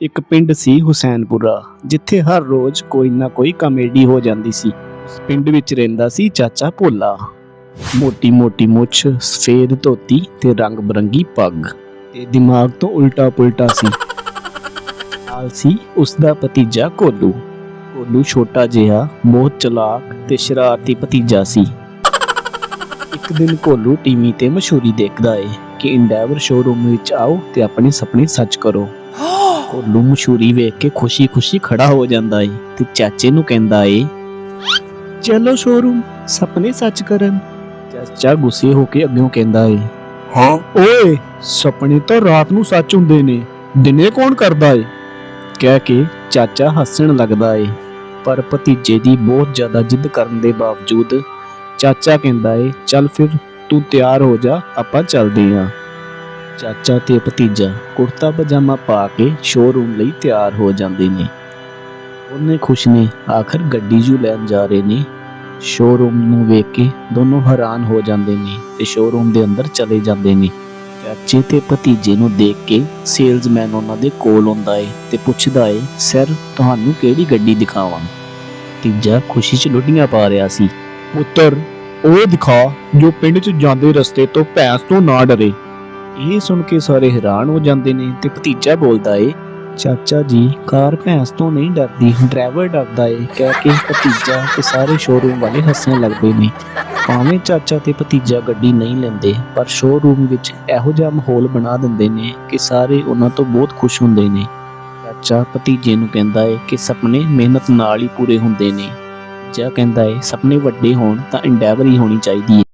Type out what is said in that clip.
ਇੱਕ ਪਿੰਡ ਸੀ ਹੁਸੈਨਪੁਰਾ, ਜਿੱਥੇ ਹਰ ਰੋਜ਼ ਕੋਈ ਨਾ ਕੋਈ ਕਾਮੇਡੀ ਹੋ ਜਾਂਦੀ ਸੀ। ਉਸ ਪਿੰਡ ਵਿੱਚ ਰਹਿੰਦਾ ਸੀ ਚਾਚਾ ਭੋਲਾ। ਮੋਟੀ ਮੋਟੀ ਮੁੱਛ, ਸਫੇਦ ਧੋਤੀ ਤੇ ਰੰਗ ਬਰੰਗੀ ਪੱਗ ਤੇ ਦਿਮਾਗ ਤੋਂ ਉਲਟਾ ਪੁਲਟਾ ਸੀ। ਨਾਲ ਸੀ ਉਸ ਦਾ ਭਤੀਜਾ ਕੋਲੂ। ਕੋਲੂ ਛੋਟਾ ਜਿਹਾ ਬਹੁਤ ਚਲਾਕ ਤੇ ਸ਼ਰਾਰਤੀ ਭਤੀਜਾ ਸੀ। ਇੱਕ ਦਿਨ ਕੋਲੂ ਟੀਵੀ ਤੇ ਮਸ਼ਹੂਰੀ ਦੇਖਦਾ ਏ ਕਿ ਇੰਡੈਵਰ ਸ਼ੋਰੂਮ ਵਿੱਚ ਆਓ ਤੇ ਆਪਣੇ ਸੁਪਨੇ ਸੱਚ ਕਰੋ। ਕੋਲੂ ਮਸ਼ਹੂਰੀ ਵੇਖ ਕੇ ਖੁਸ਼ੀ-ਖੁਸ਼ੀ ਖੜਾ ਹੋ ਜਾਂਦਾ ਏ ਤੇ ਚਾਚੇ ਨੂੰ ਕਹਿੰਦਾ ਏ ਚਲੋ ਸ਼ੋਰੂਮ ਸੁਪਨੇ ਸੱਚ ਕਰਨ। ਚਾਚਾ ਗੁੱਸੇ ਹੋ ਕੇ ਅੱਗਿਓਂ ਕਹਿੰਦਾ ਏ ਹਾਂ। ਓਏ ਸੁਪਨੇ ਤਾਂ ਰਾਤ ਨੂੰ ਸੱਚ ਹੁੰਦੇ ਨੇ ਦਿਨੇ ਕੌਣ ਕਰਦਾ ਏ? ਕਹਿ ਕੇ ਚਾਚਾ ਹੱਸਣ ਲੱਗਦਾ ਏ ਪਰ ਭਤੀਜੇ ਦੀ ਬਹੁਤ ਜ਼ਿਆਦਾ ਜਿੱਦ ਕਰਨ ਦੇ ਬਾਵਜੂਦ ਚਾਚਾ ਕਹਿੰਦਾ ਏ ਚੱਲ ਫਿਰ ਤੂੰ ਤਿਆਰ ਹੋ ਜਾ ਆਪਾਂ ਚੱਲਦੇ ਆਂ। ਚਾਚਾ ਤੇ ਭਤੀਜਾ ਕੁੜਤਾ ਪਜਾਮਾ ਪਾ ਕੇ ਸ਼ੋਰੂਮ ਲਈ ਤਿਆਰ ਹੋ ਜਾਂਦੇ ਨੇ। ਉਹਨੇ ਖੁਸ਼ ਨੇ, ਆਖਰ ਗੱਡੀ ਜੂ ਲੈਣ ਜਾ ਰਹੇ ਨੇ। ਸ਼ੋਰੂਮ ਨੂੰ ਵੇਖ ਕੇ ਦੋਨੋਂ ਹੈਰਾਨ ਹੋ ਜਾਂਦੇ ਨੇ ਤੇ ਸ਼ੋਰੂਮ ਦੇ ਅੰਦਰ ਚਲੇ ਜਾਂਦੇ ਨੇ। ਚਾਚੇ ਤੇ ਭਤੀਜੇ ਨੂੰ ਦੇਖ ਕੇ ਸੇਲਜ਼ਮੈਨ ਉਹਨਾਂ ਦੇ ਕੋਲ ਆਉਂਦਾ ਏ ਤੇ ਪੁੱਛਦਾ ਏ, ਸਰ, ਤੁਹਾਨੂੰ ਕਿਹੜੀ ਗੱਡੀ ਦਿਖਾਵਾਂ? ਤੀਜਾ ਖੁਸ਼ੀ 'ਚ ਲੁੱਡੀਆਂ ਪਾ ਰਿਹਾ ਸੀ। ਪੁੱਤਰ, ਉਹ ਦਿਖਾ ਜੋ ਪਿੰਡ 'ਚ ਜਾਂਦੇ ਰਸਤੇ ਤੋਂ ਭੈਂਸ ਤੋਂ ਨਾ ਡਰੇ। ਇਹ ਸੁਣ ਕੇ ਸਾਰੇ ਹੈਰਾਨ ਹੋ ਜਾਂਦੇ ਨੇ ਤੇ ਭਤੀਜਾ ਬੋਲਦਾ ਏ, ਚਾਚਾ ਜੀ, ਕਾਰ ਭੈਂਸ ਤੋਂ ਨਹੀਂ ਡਰਦੀ, ਡਰਾਈਵਰ ਡਰਦਾ ਏ, ਕਹਿ ਕੇ ਭਤੀਜਾ ਤੇ ਸਾਰੇ ਸ਼ੋਰੂਮ ਵਾਲੇ ਹੱਸਣ ਲੱਗਦੇ ਨੇ। ਭਾਵੇਂ ਚਾਚਾ ਤੇ ਭਤੀਜਾ ਗੱਡੀ ਨਹੀਂ ਲੈਂਦੇ, ਪਰ ਸ਼ੋਰੂਮ ਵਿੱਚ ਇਹੋ ਜਿਹਾ ਮਾਹੌਲ ਬਣਾ ਦਿੰਦੇ ਨੇ ਕਿ ਸਾਰੇ ਉਹਨਾਂ ਤੋਂ ਬਹੁਤ ਖੁਸ਼ ਹੁੰਦੇ ਨੇ। ਚਾਚਾ ਭਤੀਜੇ ਨੂੰ ਕਹਿੰਦਾ ਏ ਕਿ ਸੁਪਨੇ ਮਿਹਨਤ ਨਾਲ ਹੀ ਪੂਰੇ ਹੁੰਦੇ ਨੇ। ਜਾਂ ਕਹਿੰਦਾ ਏ, ਸੁਪਨੇ ਵੱਡੇ ਹੋਣ ਤਾਂ ਇੰਡੈਵਰ ਹੀ ਹੋਣੀ ਚਾਹੀਦੀ ਏ।